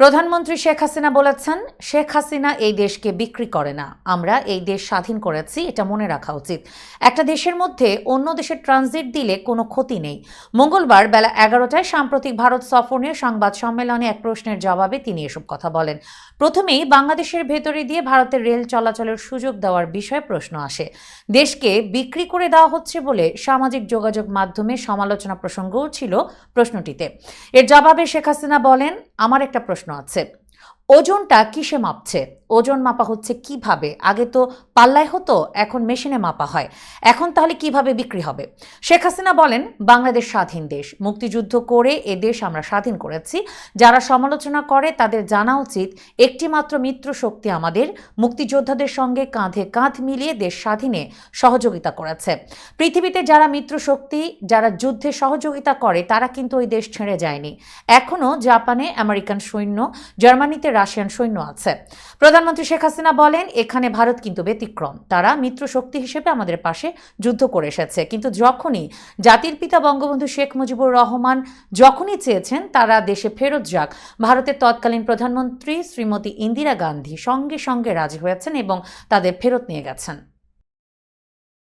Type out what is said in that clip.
প্রধানমন্ত্রী শেখ হাসিনা বলেছেন, শেখ হাসিনা এই দেশকে বিক্রি করে না। আমরা এই দেশ স্বাধীন করেছি, এটা মনে রাখা উচিত। একটা দেশের মধ্যে অন্য দেশের ট্রানজিট দিলে কোনো ক্ষতি নেই। মঙ্গলবার বেলা এগারোটায় সাম্প্রতিক ভারত সফর নিয়ে সংবাদ সম্মেলনে এক প্রশ্নের জবাবে তিনি এসব কথা বলেন। প্রথমেই বাংলাদেশের ভেতরে দিয়ে ভারতের রেল চলাচলের সুযোগ দেওয়ার বিষয়ে প্রশ্ন আসে। দেশকে বিক্রি করে দেওয়া হচ্ছে বলে সামাজিক যোগাযোগ মাধ্যমে সমালোচনা প্রসঙ্গও ছিল প্রশ্নটিতে। এর জবাবে শেখ হাসিনা বলেন, আমার একটা প্রশ্ন আছে ওজনটা কিসে মাপছে? ওজন মাপা হচ্ছে কীভাবে? আগে তো পাল্লায় হতো, এখন মেশিনে মাপা হয়। এখন তাহলে কীভাবে বিক্রি হবে? শেখ হাসিনা বলেন, বাংলাদেশ স্বাধীন দেশ। মুক্তিযুদ্ধ করে এ দেশ আমরা স্বাধীন করেছি। যারা সমালোচনা করে তাদের জানা উচিত, একটিমাত্র মিত্র শক্তি আমাদের মুক্তিযোদ্ধাদের সঙ্গে কাঁধে কাঁধ মিলিয়ে দেশ স্বাধীনে সহযোগিতা করেছে। পৃথিবীতে যারা মিত্র শক্তি যারা যুদ্ধে সহযোগিতা করে, তারা কিন্তু ওই দেশ ছেড়ে যায়নি। এখনও জাপানে আমেরিকান সৈন্য, জার্মানিতে রাশিয়ান সৈন্য আছে। প্রধানমন্ত্রী শেখ হাসিনা বলেন, এখানে ভারত কিন্তু ব্যতিক্রম। তারা মিত্র শক্তি হিসেবে আমাদের পাশে যুদ্ধ করে এসেছে। কিন্তু যখনই জাতির পিতা বঙ্গবন্ধু শেখ মুজিবুর রহমান যখনই চেয়েছেন, তারা দেশে ফেরত যাক। ভারতের তৎকালীন প্রধানমন্ত্রী শ্রীমতী ইন্দিরা গান্ধী সঙ্গে সঙ্গে রাজি হয়েছেন এবং তাদের ফেরত নিয়ে গেছেন।